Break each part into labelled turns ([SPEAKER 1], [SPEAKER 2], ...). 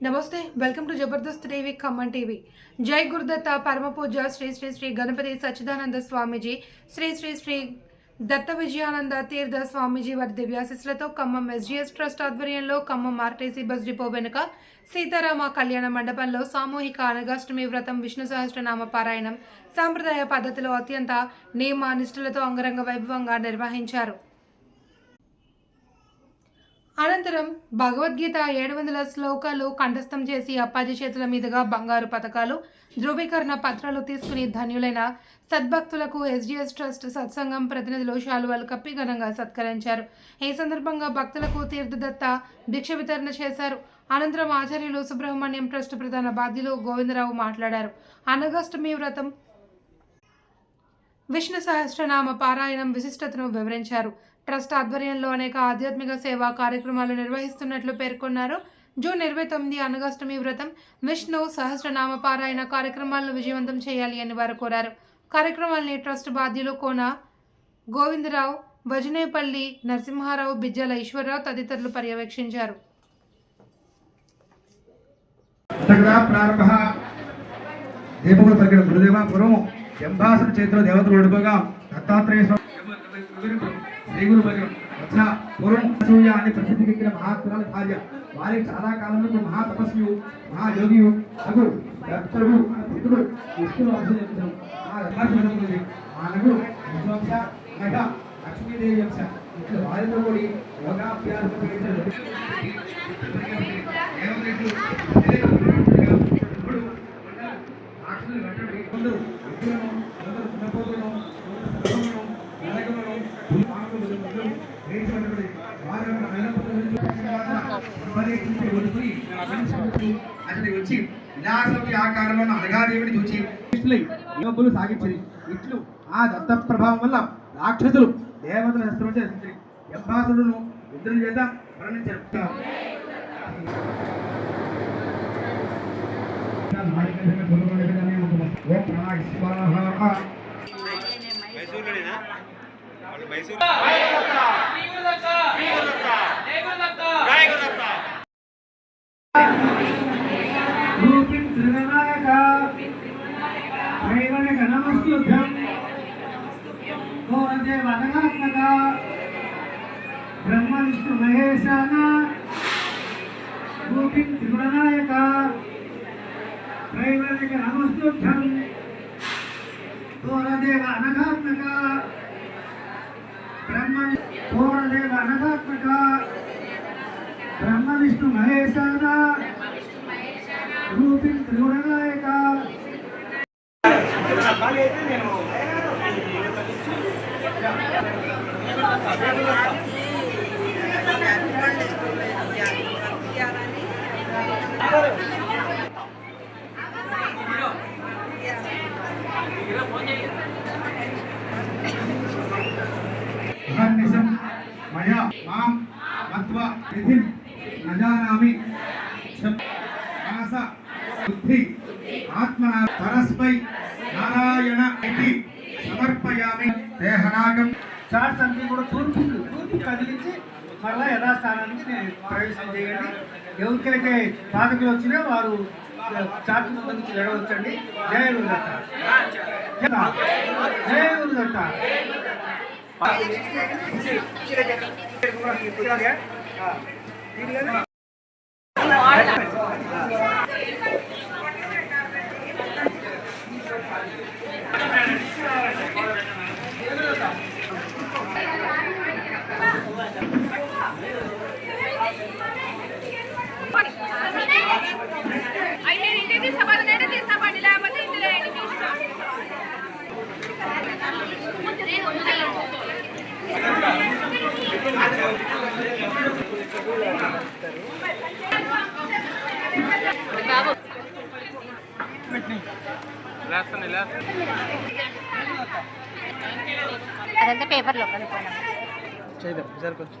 [SPEAKER 1] నమస్తే welcome to Jabardasth TV Khammam TV. జై గురుదత్త పరమపూజ శ్రీ శ్రీ శ్రీ గణపతి సచ్చిదానంద స్వామీజీ శ్రీ శ్రీ శ్రీ దత్త విజయానంద తీర్థ స్వామీజీ వారి దివ్యాశిస్సులతో ఖమ్మం ఎస్జీఎస్ ట్రస్ట్ ఆధ్వర్యంలో ఖమ్మం ఆర్టీసీ బస్ డిపో వెనుక సీతారామ కళ్యాణ మండపంలో సామూహిక అనగాష్టమి వ్రతం విష్ణు సహస్రనామ పారాయణం సాంప్రదాయ పద్ధతిలో అత్యంత నియమ నిష్ఠలతో అంగరంగ వైభవంగా నిర్వహించారు. అనంతరం భగవద్గీత ఏడు వందల శ్లోకాలు కంఠస్థం చేసి అప్పాజీ చేతుల మీదుగా బంగారు పథకాలు ధృవీకరణ పత్రాలు తీసుకుని ధన్యులైన సద్భక్తులకు ఎస్డిఎస్ ట్రస్ట్ సత్సంగం ప్రతినిధులు శాలువాలు కప్పి ఘనంగా సత్కరించారు. ఈ సందర్భంగా భక్తులకు తీర్థదత్త దీక్ష వితరణ చేశారు. అనంతరం ఆచార్యులు సుబ్రహ్మణ్యం ట్రస్ట్ ప్రధాన బాధ్యులు గోవిందరావు మాట్లాడారు. అనగాష్టమి వ్రతం విష్ణు సహస్రనామ పారాయణం విశిష్టతను వివరించారు. ట్రస్ట్ ఆధ్వర్యంలో అనేక ఆధ్యాత్మిక సేవా కార్యక్రమాలు నిర్వహిస్తున్నట్లు పేర్కొన్నారు. జూన్ ఇరవై తొమ్మిది అనగాష్టమి వ్రతం విష్ణు సహస్రనామ పారాయణ కార్యక్రమాలను విజయవంతం చేయాలి అని వారు కోరారు. కార్యక్రమాల్ని ట్రస్ట్ బాధ్యులు కోన గోవిందరావు భజనేపల్లి నరసింహారావు బిజ్జల ఈశ్వరరావు తదితరులు పర్యవేక్షించారు.
[SPEAKER 2] గురుదేవ చేతిలో దేవతలు ఓడిపోగా దత్తాత్రేయ స్వామి శ్రీ గురు వత్స పూర్వం అసూయ అనే ప్రసిద్ధికెక్కిన మహాత్మురాల భార్య. వారి చాలా కాలంలో మహాతపస్వి మహాయోగి అగు భక్తుడు పితుడు విష్ణువు అభినందించడం ఆ దత్తాత్రేయుడు మానవుడు విశ్వంశ నగ లక్ష్మీదేవి వంశ ఇట్లా వారితో కూడి యోగాభ్యాసం చేశారు అతడి వచ్చి విలాసంకి ఆకారంలో అనగాదేవిని చూచి యోగులు సాగించింది ఇట్లు ఆ దత్త ప్రభావం వల్ల రాక్షసులు దేవతల హస్తం చేసింది ఎంబాసులను ఇంద్రుని చేత వర్ణించారు ఓం ప్రణాయ స్వాహ
[SPEAKER 3] మైసూరులోనేనా? వాళ్ళు మైసూరు
[SPEAKER 2] రూపిం నమస్తుభ్యం గోరదేవ అనగాత్మక బ్రహ్మ విష్ణు మహేశాన రూపిం త్రిగుణనాయక త్రైవణిక నమస్తుభ్యం గోరదేవ అనగాత్మక బ్రహ్మ గోరదేవ అనగాత్మక బ్రహ్మ విష్ణు మహేశాన. రూపిం త్రిగుణనాయక అహర్నిశం బుద్ధి. ఆత్మన పరస్మై నారాయణ ఇది సమర్పయామి. దేహనాగం. చార్ట్స్ అన్ని కూడా తూర్పు తూర్పు కదిలించి మరలా యథాస్థానానికి నేను ప్రవేశం చేయండి. ఎవరికైతే సాధకులు వచ్చినా వారు చార్ట్ ముందు నుంచి జరగవచ్చండి జయ గురుదత్త. జయ గురుదత్త.
[SPEAKER 4] అదంతా పేపర్లో కనుక్కోండి.
[SPEAKER 5] చేద్దాం సార్ కొంచెం.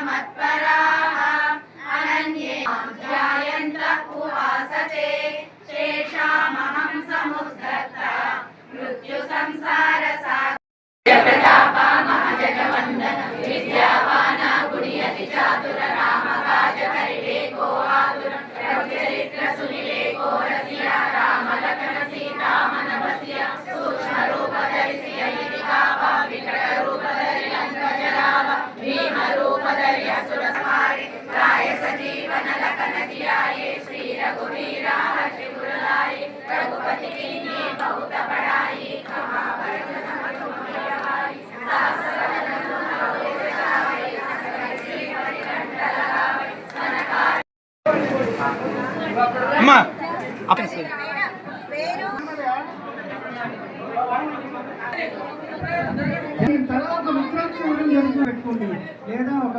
[SPEAKER 5] मत्परा
[SPEAKER 2] అమ్మా
[SPEAKER 3] తర్వాత ముఖ్యాంశం పెట్టుకోండి లేదా ఒక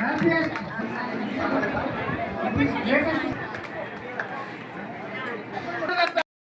[SPEAKER 3] హ్యాపీ